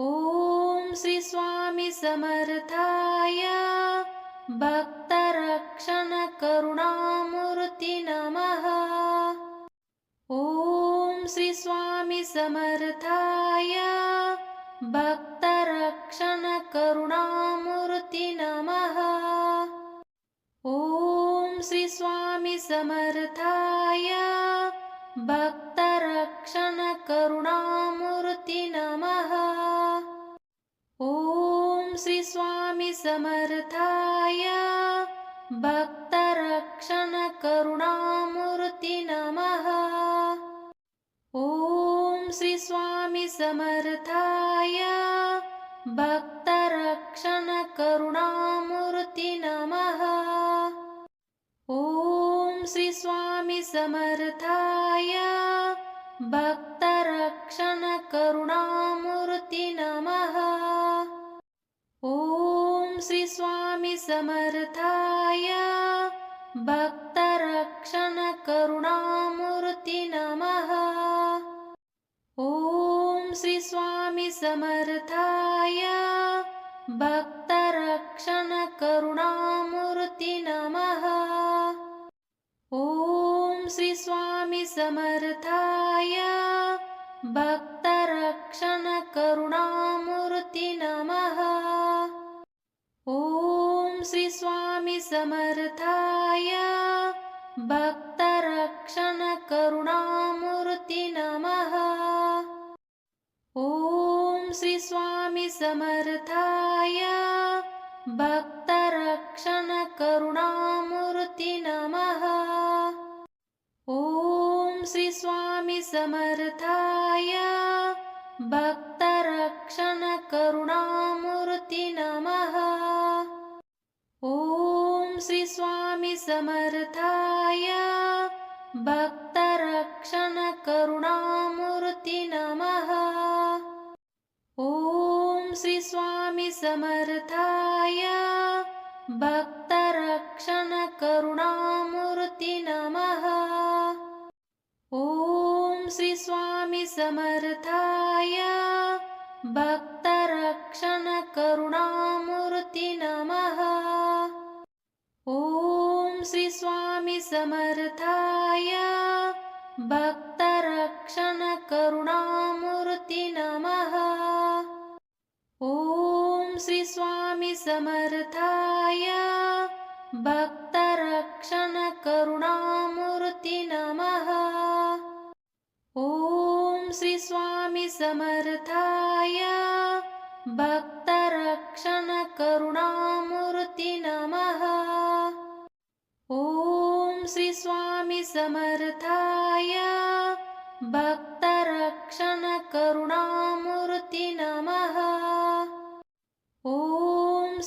ॐ श्री स्वामी समर्थाय भक्तरक्षणकरुणामूर्ति नमः। ॐ श्री स्वामी समर्थाय भक्तरक्षणकरुणामूर्ति नमः। ॐ श्री स्वामी समर्थाय भक्तरक्षणकरुणामूर्ति नमः। ॐ श्री स्वामी समर्थाय भक्तरक्षणकरुणामूर्ति नमः। ॐ श्री स्वामी समर्थाय भक्तरक्षणकरुणामूर्ति नमः। ॐ श्री स्वामी ॐ श्री स्वामी समर्थाय भक्तरक्षणकरुणामूर्ति नमः ॐ श्री स्वामी समर्थाय भक्तरक्षणकरुणामूर्ति नमः ॐ श्री स्वामी समर्थाय भक्तरक्षणकरुणामूर्ति नमः ॐ श्री स्वामी समर्थाय भक्तरक्षणकरुणामूर्ति नमः। ॐ श्री स्वामी समर्थाय भक्तरक्षणकरुणामूर्ति नमः। ॐ श्री स्वामी समर्थाय भक्तरक्षणकरुणामूर्ति नमः समर्थाय भक्तरक्षणकरुणामूर्ति नमः ॐ श्री स्वामी समर्थाय भक्तरक्षणकरुणामूर्ति नमः ॐ श्री स्वामी समर्थाय भक्तरक्षणकरुणामूर्ति समर्थाय। भक्तरक्षणकरुणामूर्ति नमः ॐ श्री स्वामी समर्थाय। भक्तरक्षणकरुणामूर्ति नमः ॐ श्री स्वामी समर्थाय। भक्तरक्षणकरुणामूर्ति नमः ॐ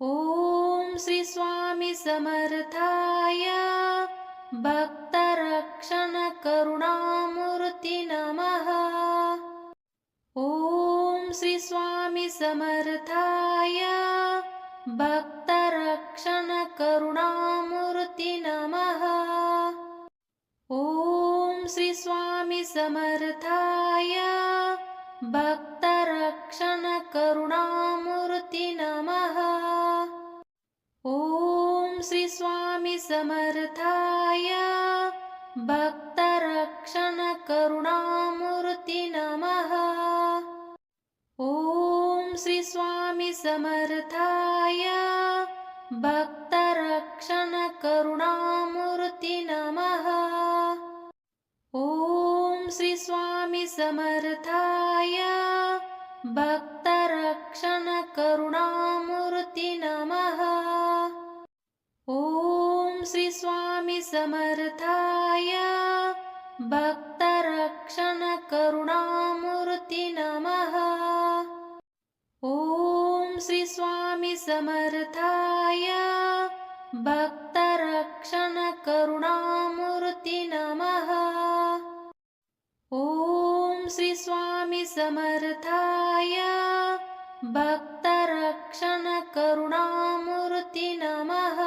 ॐ श्री स्वामी समर्थाय भक्तरक्षणकरुणामूर्ति नमः। ॐ श्री स्वामी समर्थाय भक्तरक्षणकरुणामूर्ति नमः। ॐ श्री स्वामी समर्थाय भक्तरक्षणकरुणामूर्ति नमः ॐ श्री स्वामी समर्थाय भक्तरक्षणकरुणामूर्ति नमः ॐ श्री स्वामी समर्थाय भक्तरक्षणकरुणामूर्ति नमः ॐ श्री स्वामी समर्थाय भक्तरक्षणकरुणामूर्ति नमः ॐ श्री स्वामी समर्थाय भक्तरक्षणकरुणामूर्ति नमः श्री स्वामी समर्थाय भक्तरक्षणकरुणामूर्ति नमः ॐ श्री स्वामी समर्थाय भक्तरक्षणकरुणामूर्ति नमः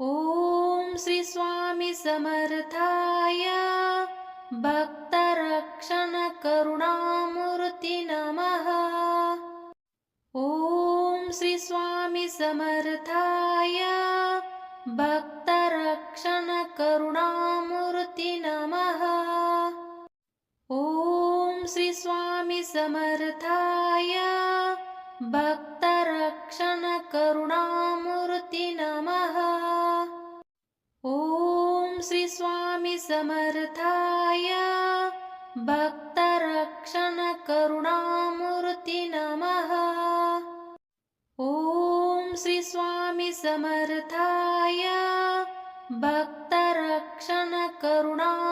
ॐ श्री स्वामी समर्थाय भक्तरक्षणकरुणामूर्ति नमः ॐ श्री स्वामी समर्थाय भक्तरक्षणकरुणामूर्ति नमः नमः ॐ श्री स्वामी समर्थाय भक्तरक्षणकरुणामूर्ति नमः ॐ श्री स्वामी समर्थाय भक्तरक्षणकरुणामूर्ति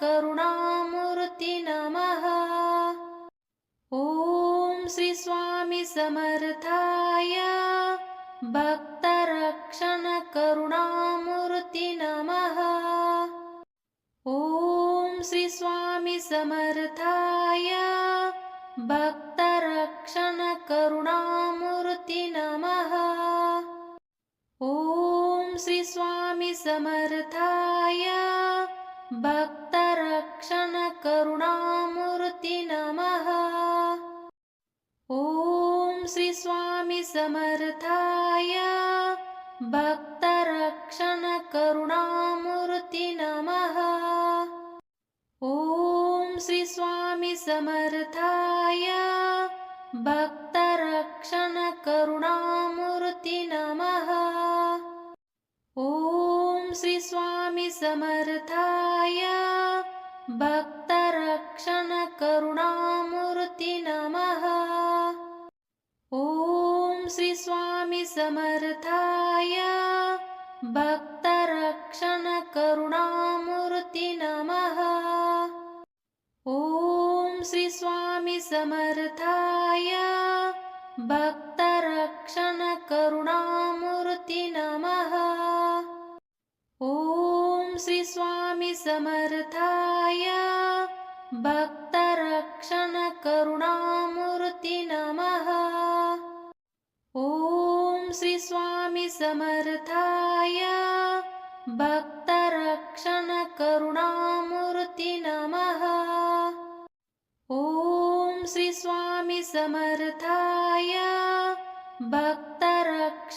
भक्तरक्षणकरुणामूर्ति नमः ॐ श्री स्वामी समर्थाय भक्तरक्षणकरुणामूर्ति नमः ॐ श्री स्वामी समर्थाय भक्तरक्षणकरुणामूर्ति नमः ॐ श्री स्वामी समर्थाय भक्तरक्षणकरुणामूर्ति नमः ॐ श्री स्वामी समर्थाय भक्तरक्षणकरुणामूर्ति नमः ॐ श्री स्वामी समर्थाय भक्तरक्षणकरुणामूर्ति नमः ॐ श्री स्वामी भक्तरक्षणकरुणामूर्ति नमः ॐ श्री स्वामी समर्थाय भक्तरक्षणकरुणामूर्ति नमः ॐ श्री स्वामी समर्थाय भक्तरक्षणकरुणामूर्ति नमः ॐ श्री स्वामी समर्थाय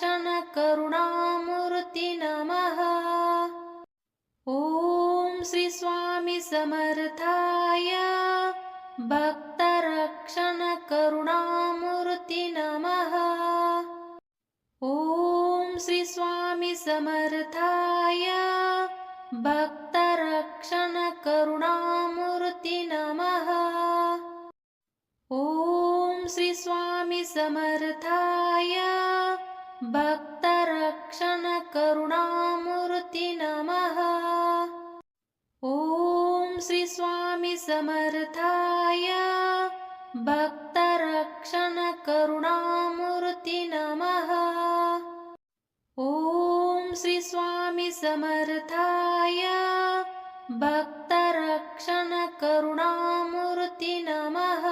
भक्तरक्षणकरुणामूर्ति नमः ॐ श्री स्वामी समर्थाय भक्तरक्षणकरुणामूर्ति नमः ॐ श्री स्वामी समर्थाय भक्तरक्षणकरुणामूर्ति नमः ॐ श्री स्वामी समर्थाय भक्तरक्षणकरुणामूर्ति नमः ॐ श्री स्वामी समर्थाय भक्तरक्षणकरुणामूर्ति नमः ॐ श्री स्वामी समर्थाय भक्तरक्षणकरुणामूर्ति नमः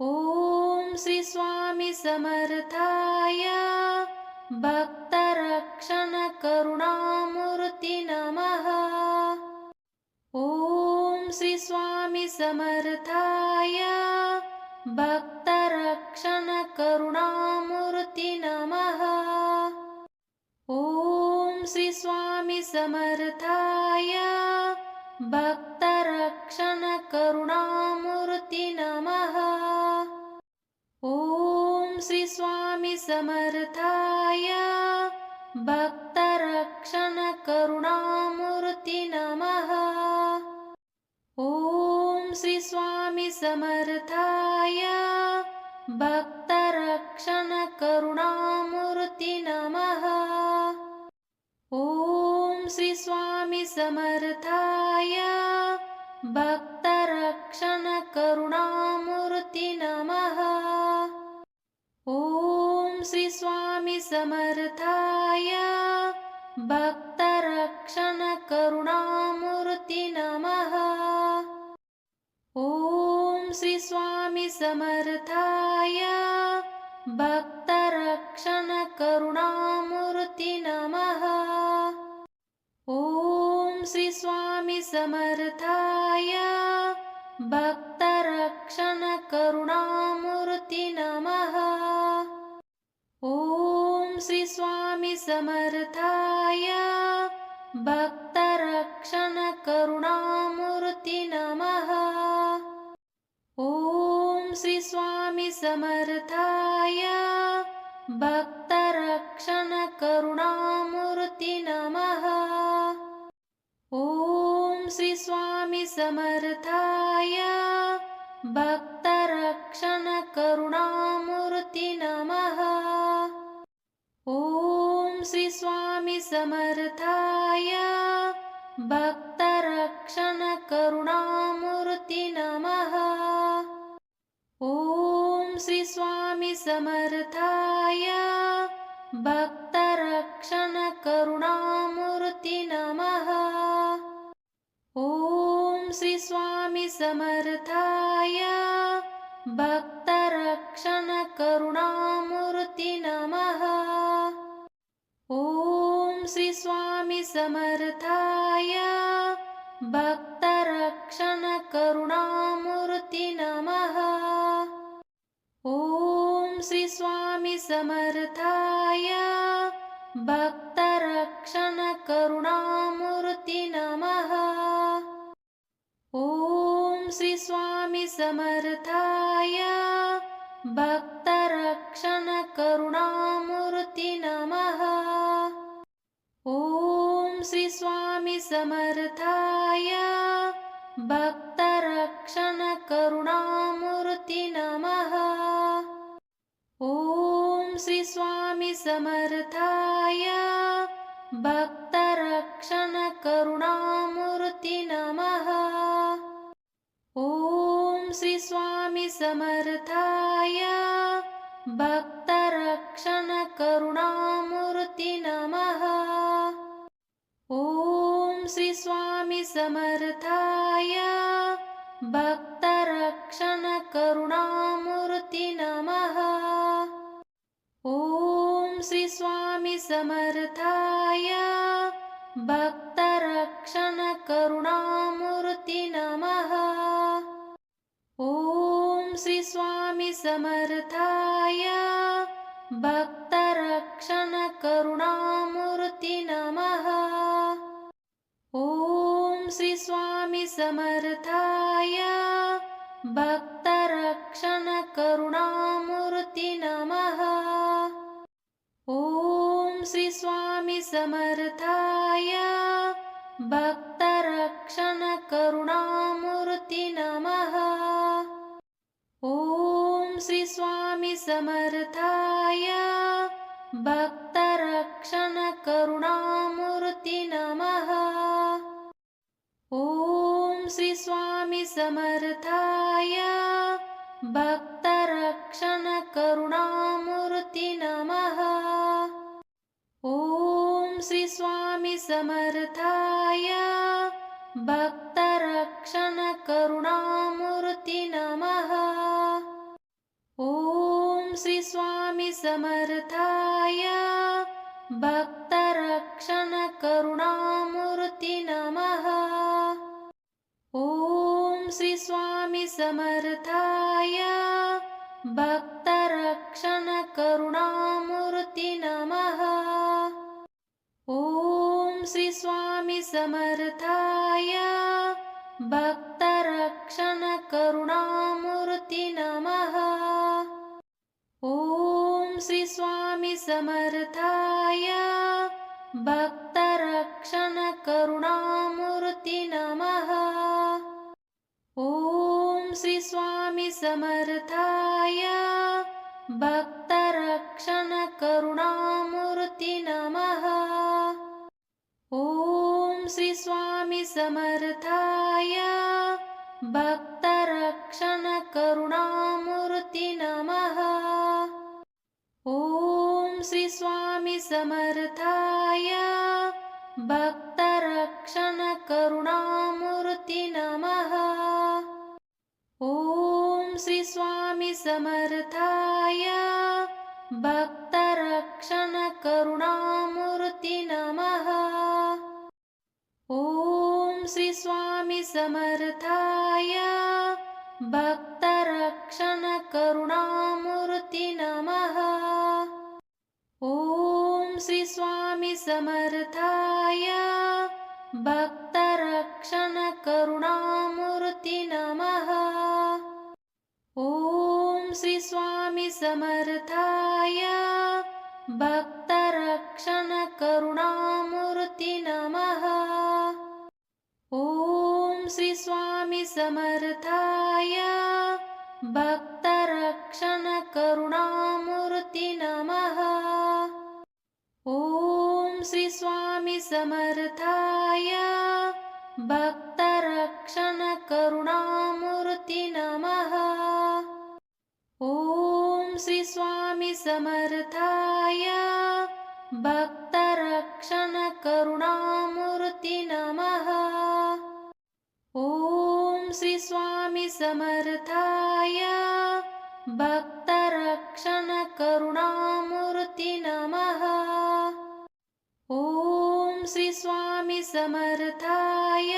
ॐ श्री स्वामी समर्थाय भक्तरक्षणकरुणामूर्ति नमः। ॐ श्री स्वामी समर्थाय भक्तरक्षणकरुणामूर्ति नमः। ॐ श्री समर्थाय भक्तरक्षणकरुणामूर्ति नमः ॐ श्री स्वामी समर्थाय भक्तरक्षणकरुणामूर्ति नमः। ॐ श्री स्वामी समर्थाय भक्तरक्षणकरुणामूर्ति नमः। ॐ श्री स्वामी समर्थाय भक्तरक्षणकरुणामूर्ति समर्थाय भक्तरक्षणकरुणामूर्ति नमः ॐ श्री स्वामी समर्थाय भक्तरक्षणकरुणामूर्ति नमः ॐ श्री स्वामी समर्थाय भक्तरक्षणकरुणामूर्ति नमः श्री स्वामी समर्थाय भक्तरक्षणकरुणामूर्ति नमः ॐ श्री स्वामी समर्थाय भक्तरक्षणकरुणामूर्ति नमः ॐ श्री स्वामी समर्थाय भक्तरक्षणकरुणामूर्ति नमः समर्थाय भक्तरक्षणकरुणामूर्ति नमः ॐ श्री स्वामी समर्थाय भक्तरक्षणकरुणामूर्ति नमः ॐ श्री स्वामी समर्थाय भक्तरक्षणकरुणामूर्ति नमः ॐ श्री स्वामी समर्थाय भक्तरक्षणकरुणामूर्ति नमः। ॐ श्री स्वामी समर्थाय भक्तरक्षणकरुणामूर्ति नमः। ॐ श्री स्वामी समर्थाय भक्तरक्षणकरुणामूर्ति नमः ॐ श्री स्वामी समर्थाय भक्तरक्षणकरुणामूर्ति नमः। ॐ श्री स्वामी समर्थाय भक्तरक्षणकरुणामूर्ति नमः। ॐ श्री स्वामी समर्थाय भक्तरक्षणकरुणामूर्ति नमः ॐ श्री स्वामी समर्थाय भक्तरक्षणकरुणामूर्ति नमः ॐ श्री स्वामी समर्थाय भक्तरक्षणकरुणामूर्ति नमः ॐ श्री स्वामी समर्थाय भक्तरक्षणकरुणामूर्ति नमः ॐ श्री स्वामी समर्थाय भक्तरक्षणकरुणामूर्ति नमः ॐ श्री स्वामी समर्थाय भक्तरक्षणकरुणामूर्ति श्री स्वामी समर्थाय नमः ॐ श्री स्वामी समर्थाय भक्तरक्षणकरुणामूर्ति नमः ॐ श्री स्वामी समर्थाय भक्तरक्षणकरुणामूर्ति नमः ॐ श्री स्वामी समर्थाय भक्तरक्षणकरुणामूर्ति नमः। ॐ श्री स्वामी समर्थाय भक्तरक्षणकरुणामूर्ति नमः। ॐ श्री स्वामी समर्थाय भक्तरक्षणकरुणामूर्ति नमः समर्थाय भक्तरक्षणकरुणामूर्ति नमः ॐ श्री स्वामी समर्थाय भक्तरक्षणकरुणामूर्ति नमः ॐ श्री स्वामी समर्थाय भक्तरक्षणकरुणामूर्ति नमः ॐ श्री स्वामी समर्थाय भक्तरक्षणकरुणामूर्ति नमः। ॐ श्री स्वामी समर्थाय भक्तरक्षणकरुणामूर्ति नमः। ॐ श्री स्वामी समर्थाय भक्तरक्षणकरुणामूर्ति समर्थाय भक्तरक्षणकरुणामूर्ति नमः ॐ श्री स्वामी समर्थाय भक्तरक्षणकरुणामूर्ति नमः ॐ श्री स्वामी समर्थाय भक्तरक्षणकरुणामूर्ति नमः ॐ श्री स्वामी समर्थाय भक्तरक्षणकरुणामूर्ति नमः। ॐ श्री स्वामी समर्थाय भक्तरक्षणकरुणामूर्ति नमः। ॐ श्री स्वामी समर्थाय भक्तरक्षणकरुणामूर्ति नमः ॐ श्री स्वामी समर्थाय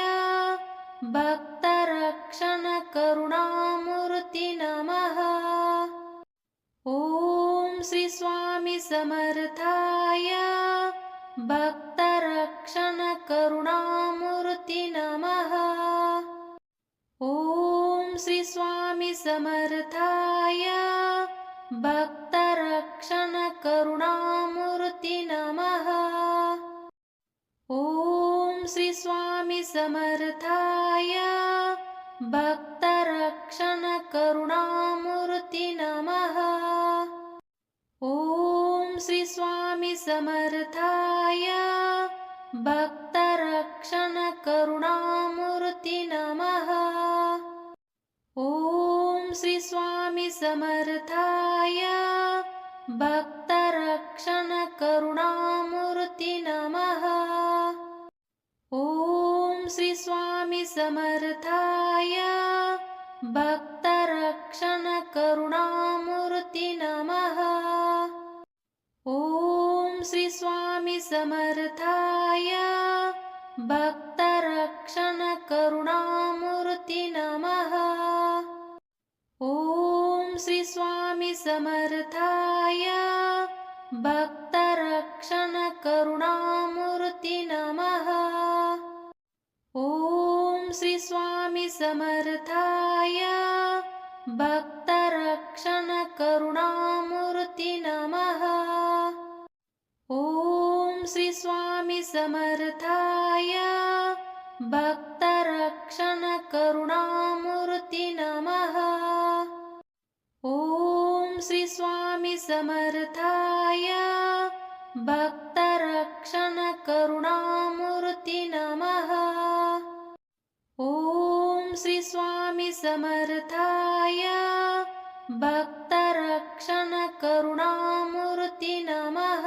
भक्तरक्षणकरुणामूर्ति नमः। ॐ श्री स्वामी समर्थाय भक्तरक्षणकरुणामूर्ति नमः। ॐ श्री स्वामी समर्थाय भक्तरक्षणकरुणामूर्ति ॐ श्री स्वामी समर्थाय भक्तरक्षणकरुणामूर्ति नमः। ॐ श्री स्वामी समर्थाय भक्तरक्षणकरुणामूर्ति नमः। ॐ श्री स्वामी समर्थाय भक्तरक्षणकरुणामूर्ति नमः ॐ श्री स्वामी समर्थाय भक्तरक्षणकरुणामूर्ति नमः। ॐ श्री स्वामी समर्थाय भक्तरक्षणकरुणामूर्ति नमः। ॐ श्री स्वामी समर्थाय भक्तरक्षणकरुणामूर्ति नमः समर्थाय भक्तरक्षणकरुणामूर्ति नमः ॐ श्री स्वामी समर्थाय भक्तरक्षणकरुणामूर्ति नमः ॐ श्री स्वामी समर्थाय भक्तरक्षणकरुणामूर्ति नमः ॐ श्री स्वामी समर्थाय भक्तरक्षणकरुणामूर्ति नमः